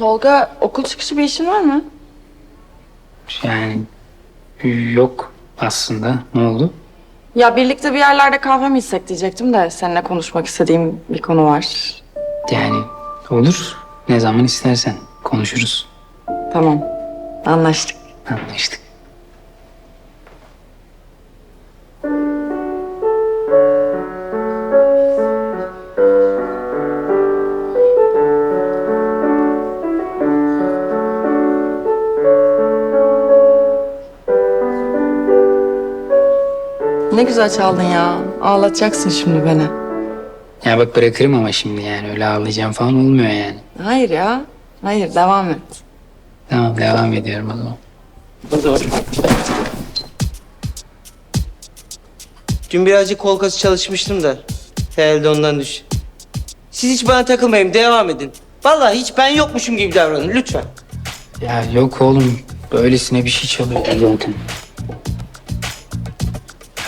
Tolga okul çıkışı bir işin var mı? Yani yok aslında. Ne oldu? Ya birlikte bir yerlerde kahve mi içsek diyecektim de seninle konuşmak istediğim bir konu var. Yani olur. Ne zaman istersen konuşuruz. Tamam. Anlaştık. Anlaştık. Ne güzel çaldın ya. Ağlatacaksın şimdi beni. Ya bak bırakırım ama şimdi yani öyle ağlayacağım falan olmuyor yani. Hayır ya. Hayır devam et. Tamam devam ediyorum o zaman. Dün birazcık kol kası çalışmıştım da. Herhalde ondan düş. Siz hiç bana takılmayın, devam edin. Vallahi hiç ben yokmuşum gibi davranın lütfen. Ya yok oğlum. Böylesine bir şey çalıyor zaten.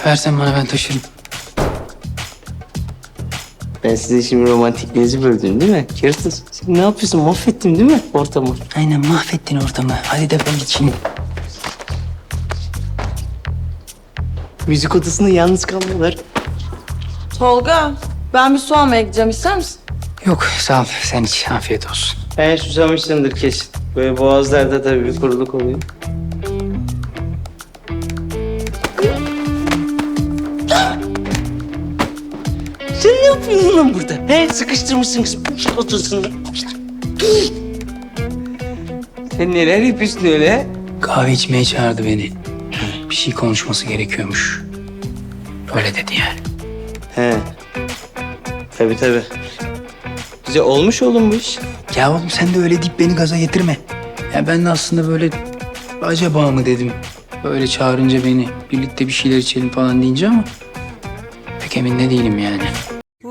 Versen bana ben taşırım. Ben size şimdi romantikliğinizi böldüm değil mi? Kırtız. Sen ne yapıyorsun? Mahvettim değil mi ortamı? Aynen mahvettin ortamı. Hadi defol git şimdi. Müzik odasında yalnız kalmıyorlar. Tolga ben bir su almaya gideceğim ister misin? Yok sağ ol. Sen iç. Afiyet olsun. Ben susamışsındır kesin. Böyle boğazlarda tabii bir kuruluk oluyor. Sen ne yapıyorsun lan burada? He sıkıştırmışsın kızı müzik odasında. Sen neler yapıyorsun öyle? Kahve içmeye çağırdı beni. Bir şey konuşması gerekiyormuş. Öyle dedi yani. He. Tabii tabii. Güzel olmuş oğlum bu iş. Ya oğlum sen de öyle deyip beni gaza getirme. Ya ben de aslında böyle acaba mı dedim. Böyle çağırınca beni birlikte bir şeyler içelim falan deyince ama pek emin de değilim yani.